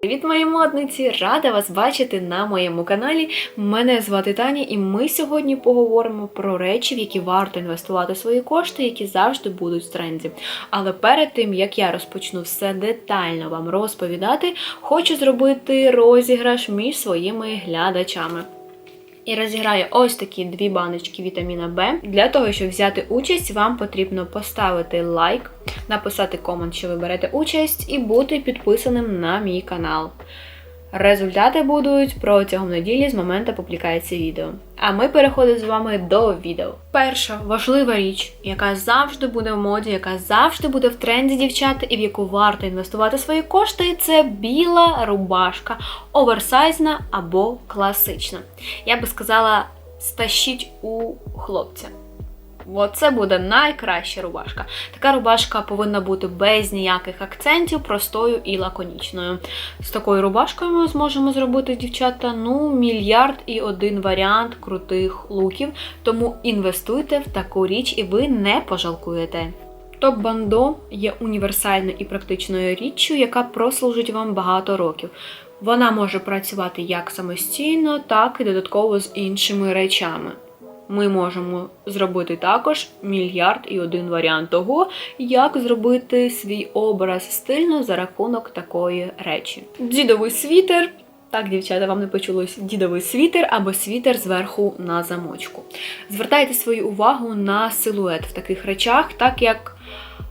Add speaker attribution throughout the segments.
Speaker 1: Привіт, мої модниці! Рада вас бачити на моєму каналі. Мене звати Таня, і ми сьогодні поговоримо про речі, в які варто інвестувати свої кошти, які завжди будуть в тренді. Але перед тим як я розпочну все детально вам розповідати, хочу зробити розіграш між своїми глядачами. І розіграю ось такі дві баночки вітаміна Б. Для того, щоб взяти участь, вам потрібно поставити лайк, написати комент, що ви берете участь, і бути підписаним на мій канал. Результати будуть протягом неділі з моменту публікації відео. А ми переходимо з вами до відео. Перша важлива річ, яка завжди буде в моді, яка завжди буде в тренді дівчата, і в яку варто інвестувати свої кошти, це біла рубашка, оверсайзна або класична. Я би сказала, стащіть у хлопця. Оце буде найкраща рубашка. Така рубашка повинна бути без ніяких акцентів, простою і лаконічною. З такою рубашкою ми зможемо зробити, дівчата, ну, мільярд і один варіант крутих луків. Тому інвестуйте в таку річ, і ви не пожалкуєте. Топ-бандо є універсальною і практичною річчю, яка прослужить вам багато років. Вона може працювати як самостійно, так і додатково з іншими речами ми можемо зробити також мільярд і один варіант того, як зробити свій образ стильно за рахунок такої речі. Дідовий світер. Так, дівчата, вам не почулось дідовий світер або світер зверху на замочку. Звертайте свою увагу на силует в таких речах, так як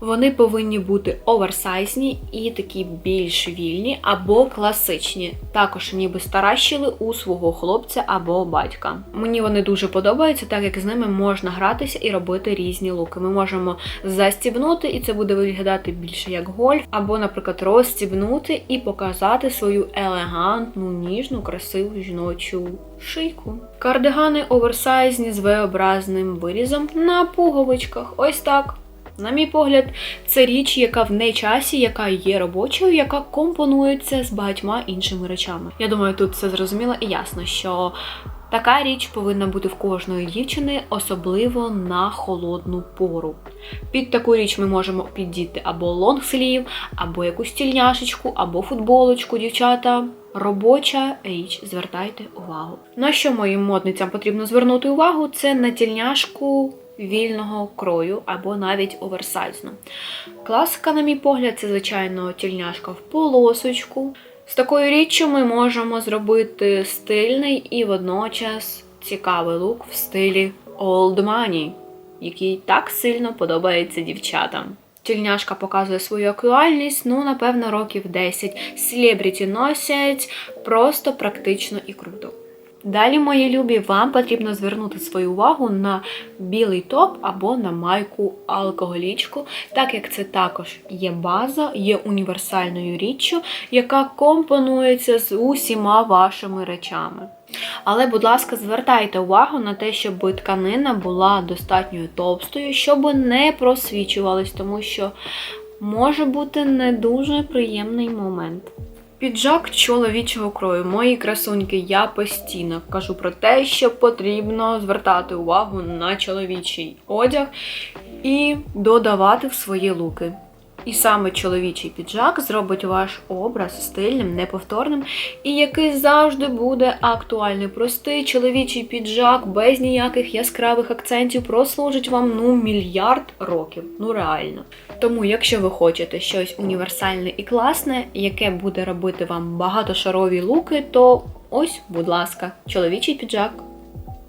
Speaker 1: вони повинні бути оверсайзні і такі більш вільні або класичні, також ніби старащили у свого хлопця або батька. Мені вони дуже подобаються, так як з ними можна гратися і робити різні луки. Ми можемо застібнути, і це буде виглядати більше як гольф, або, наприклад, розстібнути і показати свою елегантну, ніжну, красиву жіночу шийку. Кардигани оверсайзні з V-образним вирізом на пуговичках. Ось так. На мій погляд, це річ, яка в нечасі, яка є робочою, яка компонується з багатьма іншими речами. Я думаю, тут все зрозуміло і ясно, що така річ повинна бути в кожної дівчини, особливо на холодну пору. Під таку річ ми можемо піддіти або лонгслів, або якусь тільняшечку, або футболочку, дівчата. Робоча річ, звертайте увагу. На що моїм модницям потрібно звернути увагу? Це на тільняшку вільного крою або навіть оверсайзну. Класика, на мій погляд, це, звичайно, тільняшка в полосочку. З такою річчю ми можемо зробити стильний і водночас цікавий лук в стилі Old Money, який так сильно подобається дівчатам. Тільняшка показує свою актуальність, ну, напевно, років 10. Селебріті носять просто практично і круто. Далі, мої любі, вам потрібно звернути свою увагу на білий топ або на майку алкоголічку, так як це також є база, є універсальною річчю, яка компонується з усіма вашими речами. Але, будь ласка, звертайте увагу на те, щоб тканина була достатньо товстою, щоб не просвічувалась, тому що може бути не дуже приємний момент. Піджак чоловічого крою, мої красуньки, я постійно кажу про те, що потрібно звертати увагу на чоловічий одяг і додавати в свої луки. І саме чоловічий піджак зробить ваш образ стильним, неповторним, і який завжди буде актуальний. Простий чоловічий піджак без ніяких яскравих акцентів прослужить вам ну мільярд років. Ну реально. Тому, якщо ви хочете щось універсальне і класне, яке буде робити вам багатошарові луки, то ось, будь ласка, чоловічий піджак.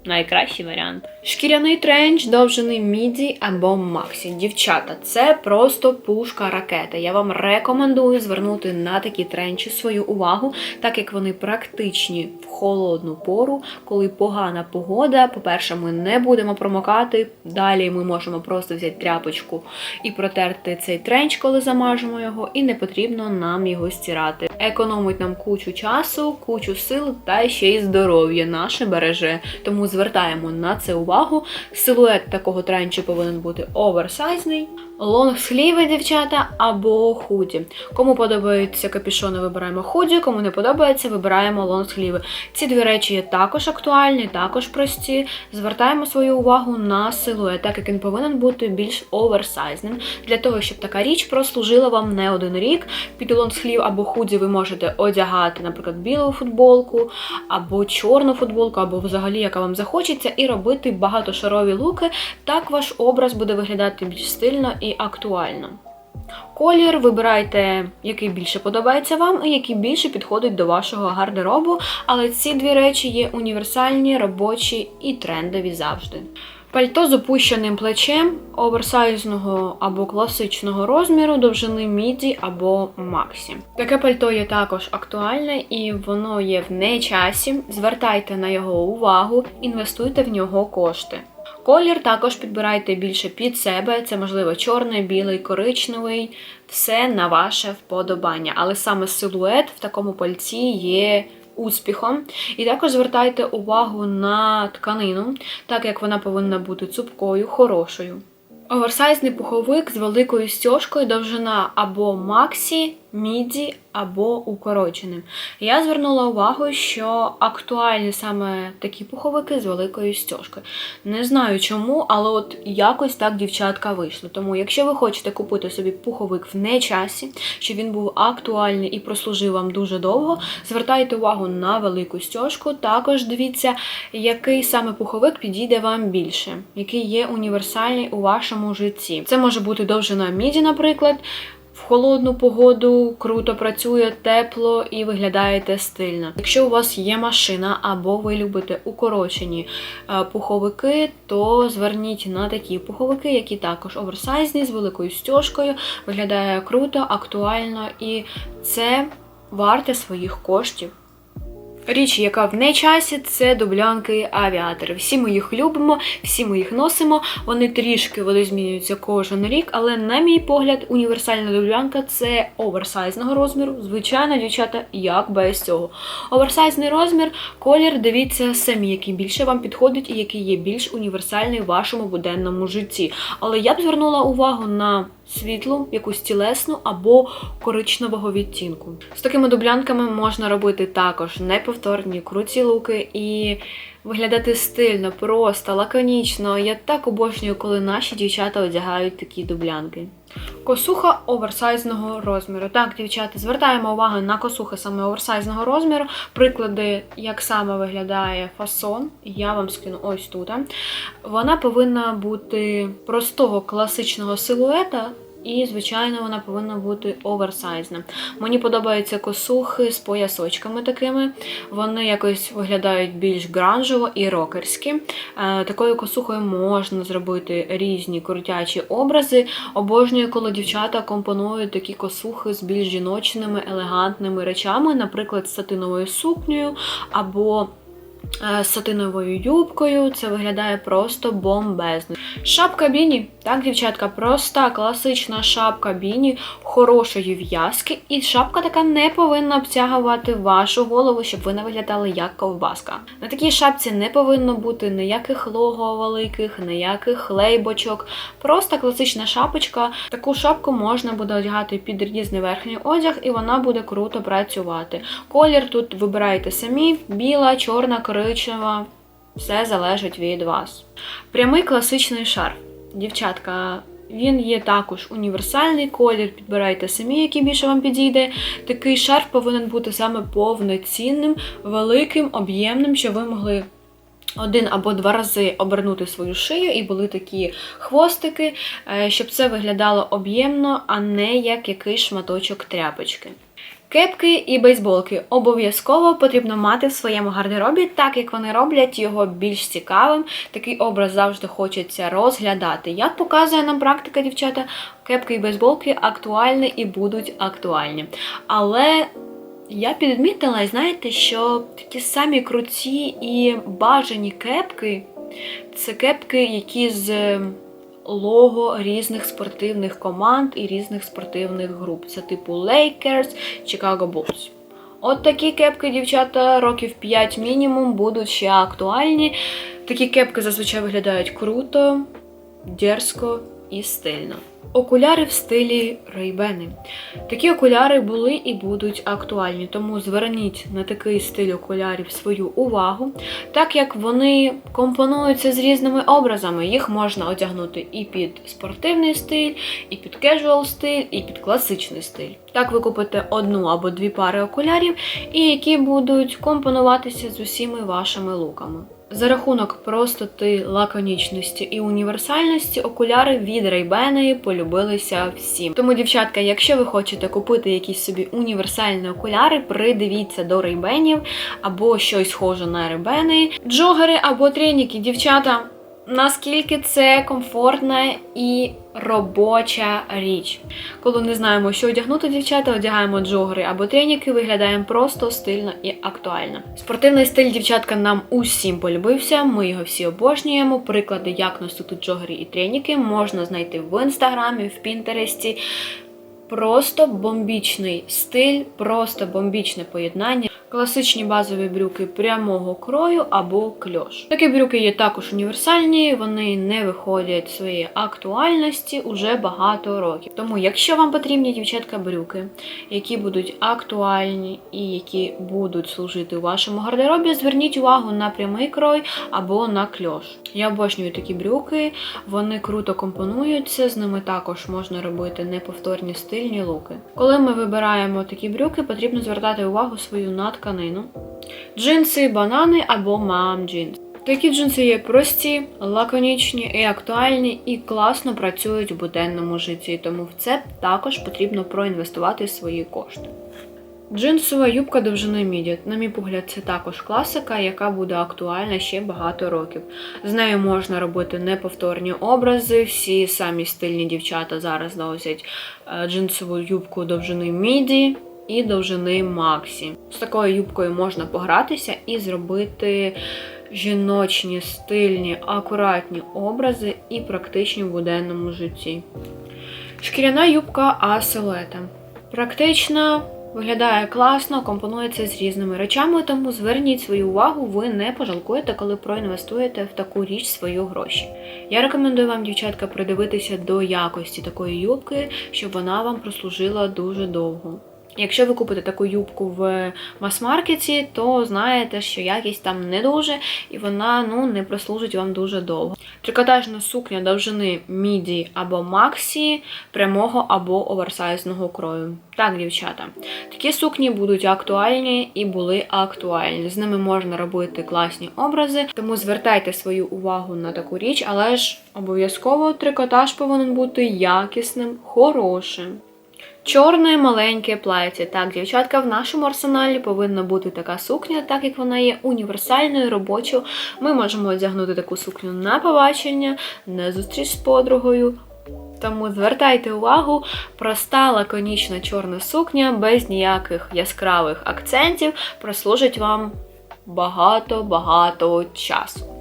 Speaker 1: Найкращий варіант. Шкіряний тренч, довжений міді або максі. Дівчата, це просто пушка ракета. Я вам рекомендую звернути на такі тренчі свою увагу, так як вони практичні в холодну пору, коли погана погода. По-перше, ми не будемо промокати. Далі ми можемо просто взяти тряпочку і протерти цей тренч, коли замажемо його, і не потрібно нам його стирати. Економить нам кучу часу, кучу сил та ще й здоров'я наше береже. Тому звертаємо на це увагу. Силует такого тренчу повинен бути оверсайзний. Лонгсліви, дівчата, або худі. Кому подобаються капюшони, вибираємо худі, кому не подобається, вибираємо лонгсліви. Ці дві речі є також актуальні, також прості. Звертаємо свою увагу на силует, так як він повинен бути більш оверсайзним. Для того, щоб така річ прослужила вам не один рік. Під лонгслів або худі ви можете одягати, наприклад, білу футболку, або чорну футболку, або взагалі, яка вам захочеться, і робити багатошарові луки. Так ваш образ буде виглядати більш стильно і актуально. Колір вибирайте, який більше подобається вам, і який більше підходить до вашого гардеробу, але ці дві речі є універсальні, робочі і трендові завжди. Пальто з опущеним плечем оверсайзного або класичного розміру, довжини міді або максі. Таке пальто є також актуальне і воно є в нечасі. Звертайте на його увагу, інвестуйте в нього кошти. Колір також підбирайте більше під себе. Це можливо чорний, білий, коричневий, все на ваше вподобання. Але саме силует в такому пальці є успіхом. І також звертайте увагу на тканину, так як вона повинна бути цупкою, хорошою. Оверсайзний пуховик з великою стяжкою довжина або максі, міді, або укороченим. Я звернула увагу, що актуальні саме такі пуховики з великою стяжкою. Не знаю чому, але от якось так дівчатка вийшло. Тому, якщо ви хочете купити собі пуховик в нечасі, щоб він був актуальний і прослужив вам дуже довго, звертайте увагу на велику стяжку. Також дивіться, який саме пуховик підійде вам більше, який є універсальний у вашому житті. Це може бути довжина міді, наприклад. В холодну погоду круто працює, тепло і виглядаєте стильно. Якщо у вас є машина або ви любите укорочені е, пуховики, то зверніть на такі пуховики, які також оверсайзні, з великою стяжкою, виглядає круто, актуально і це варте своїх коштів. Річ, яка в нечасі, це дублянки авіатори. Всі ми їх любимо, всі ми їх носимо. Вони трішки вони змінюються кожен рік, але, на мій погляд, універсальна дублянка це оверсайзного розміру. Звичайно, дівчата, як без цього. Оверсайзний розмір, колір, дивіться самі, який більше вам підходить і який є більш універсальний в вашому буденному житті. Але я б звернула увагу на світлу, якусь тілесну або коричневого відтінку. З такими дублянками можна робити також неповторні круті луки і виглядати стильно, просто, лаконічно. Я так обожнюю, коли наші дівчата одягають такі дублянки. Косуха оверсайзного розміру. Так, дівчата, звертаємо увагу на косухи саме оверсайзного розміру. Приклади, як саме виглядає фасон, я вам скину ось тут. Вона повинна бути простого класичного силуета. І, звичайно, вона повинна бути оверсайзна. Мені подобаються косухи з поясочками такими. Вони якось виглядають більш гранжово і рокерські. Е, Такою косухою можна зробити різні крутячі образи. Обожнюю, коли дівчата компонують такі косухи з більш жіночними, елегантними речами, наприклад, з сатиновою сукнею або сатиновою юбкою. Це виглядає просто бомбезно. Шапка біні. Так, дівчатка, проста класична шапка біні хорошої в'язки, і шапка така не повинна обтягувати вашу голову, щоб ви не виглядали як ковбаска. На такій шапці не повинно бути ніяких лого великих, ніяких лейбочок. Просто класична шапочка. Таку шапку можна буде одягати під різний верхній одяг, і вона буде круто працювати. Колір тут вибирайте самі: біла, чорна, коричнева. Все залежить від вас. Прямий класичний шарф. Дівчатка, він є також універсальний колір, підбирайте самі, який більше вам підійде. Такий шарф повинен бути саме повноцінним, великим, об'ємним, щоб ви могли один або два рази обернути свою шию і були такі хвостики, е, щоб це виглядало об'ємно, а не як якийсь шматочок тряпочки. Кепки і бейсболки обов'язково потрібно мати в своєму гардеробі, так як вони роблять його більш цікавим. Такий образ завжди хочеться розглядати. Як показує нам практика, дівчата, кепки і бейсболки актуальні і будуть актуальні. Але я підмітила, знаєте, що такі самі круті і бажані кепки це кепки, які з лого різних спортивних команд і різних спортивних груп. Це типу Lakers, Chicago Bulls. От такі кепки, дівчата, років 5 мінімум будуть ще актуальні. Такі кепки зазвичай виглядають круто, дерзко і стильно. Окуляри в стилі рейбени. Такі окуляри були і будуть актуальні, тому зверніть на такий стиль окулярів свою увагу, так як вони компонуються з різними образами. Їх можна одягнути і під спортивний стиль, і під кежуал стиль, і під класичний стиль. Так ви купите одну або дві пари окулярів, і які будуть компонуватися з усіма вашими луками. За рахунок простоти, лаконічності і універсальності окуляри від Ray-Ban полюбилися всім. Тому, дівчатка, якщо ви хочете купити якісь собі універсальні окуляри, придивіться до Ray-Ban або щось схоже на Ray-Ban, джогери або треніки, дівчата. Наскільки це комфортна і робоча річ. Коли не знаємо, що одягнути, дівчата, одягаємо джогери або треніки, виглядаємо просто стильно і актуально. Спортивний стиль, дівчатка, нам усім полюбився. Ми його всі обожнюємо. Приклади, як носити джогери і треніки, можна знайти в інстаграмі, в Пінтересті. Просто бомбічний стиль, просто бомбічне поєднання. Класичні базові брюки прямого крою або кльош. Такі брюки є також універсальні, вони не виходять своєї актуальності уже багато років. Тому, якщо вам потрібні дівчатка брюки, які будуть актуальні і які будуть служити у вашому гардеробі, зверніть увагу на прямий крой або на кльош. Я обожнюю такі брюки, вони круто компонуються, з ними також можна робити неповторні стильні луки. Коли ми вибираємо такі брюки, потрібно звертати увагу свою на тканину. Джинси, банани або мам джинс. Такі джинси є прості, лаконічні і актуальні, і класно працюють в буденному житті, тому в це також потрібно проінвестувати свої кошти. Джинсова юбка довжини міді. На мій погляд, це також класика, яка буде актуальна ще багато років. З нею можна робити неповторні образи. Всі самі стильні дівчата зараз носять е, джинсову юбку довжини міді і довжини Максі. З такою юбкою можна погратися і зробити жіночні, стильні, акуратні образи і практичні в буденному житті. Шкіряна юбка А силуета. Практична, виглядає класно, компонується з різними речами, тому зверніть свою увагу, ви не пожалкуєте, коли проінвестуєте в таку річ свої гроші. Я рекомендую вам, дівчатка, придивитися до якості такої юбки, щоб вона вам прослужила дуже довго. Якщо ви купите таку юбку в мас-маркеті, то знаєте, що якість там не дуже, і вона ну, не прослужить вам дуже довго. Трикотажна сукня довжини міді або максі, прямого або оверсайзного крою. Так, дівчата, такі сукні будуть актуальні і були актуальні. З ними можна робити класні образи, тому звертайте свою увагу на таку річ, але ж обов'язково трикотаж повинен бути якісним, хорошим. Чорне маленьке плаття. Так, дівчатка, в нашому арсеналі повинна бути така сукня, так як вона є універсальною, робочою. Ми можемо одягнути таку сукню на побачення, на зустріч з подругою. Тому звертайте увагу, проста лаконічна чорна сукня без ніяких яскравих акцентів прослужить вам багато-багато часу.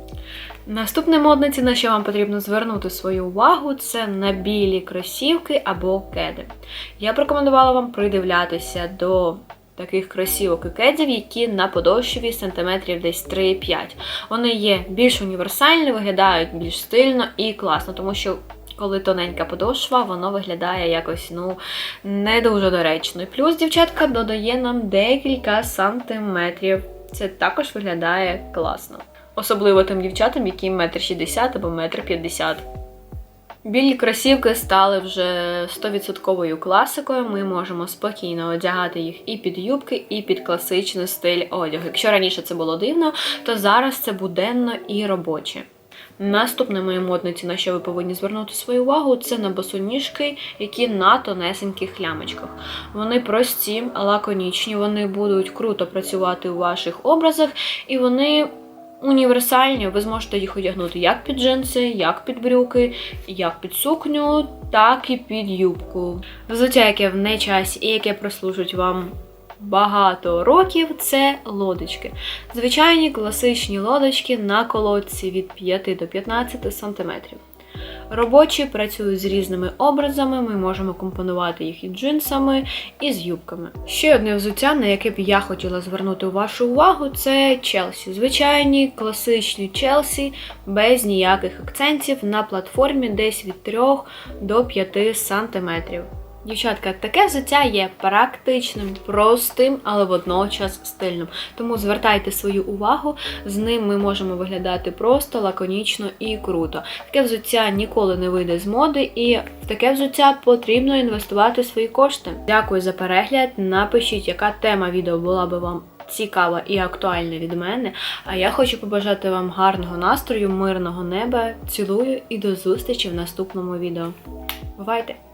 Speaker 1: Наступне модниці, на що вам потрібно звернути свою увагу, це на білі кросівки або кеди. Я б рекомендувала вам придивлятися до таких кросівок і кедів, які на подошві сантиметрів десь 3-5. Вони є більш універсальні, виглядають більш стильно і класно, тому що. Коли тоненька подошва, воно виглядає якось ну не дуже доречно. Плюс дівчатка додає нам декілька сантиметрів. Це також виглядає класно. Особливо тим дівчатам, які 1,60 м або 1,50 м. Білі кросівки стали вже 100% класикою. Ми можемо спокійно одягати їх і під юбки, і під класичний стиль одягу. Якщо раніше це було дивно, то зараз це буденно і робоче. Наступне моє модниці, на що ви повинні звернути свою увагу, це на босоніжки, які на тонесеньких лямочках. Вони прості, лаконічні, вони будуть круто працювати у ваших образах, і вони універсальні. Ви зможете їх одягнути як під джинси, як під брюки, як під сукню, так і під юбку. Взуття, яке в нечасі і яке прослужить вам багато років, це лодочки. Звичайні класичні лодочки на колодці від 5 до 15 см. Робочі працюють з різними образами, ми можемо компонувати їх і джинсами, і з юбками. Ще одне взуття, на яке б я хотіла звернути вашу увагу, це Челсі. Звичайні класичні Челсі без ніяких акцентів на платформі десь від 3 до 5 сантиметрів. Дівчатка, таке взуття є практичним, простим, але водночас стильним. Тому звертайте свою увагу, з ним ми можемо виглядати просто, лаконічно і круто. Таке взуття ніколи не вийде з моди, і в таке взуття потрібно інвестувати свої кошти. Дякую за перегляд. Напишіть, яка тема відео була би вам. Цікава і актуальна від мене. А я хочу побажати вам гарного настрою, мирного неба. Цілую і до зустрічі в наступному відео. Бувайте!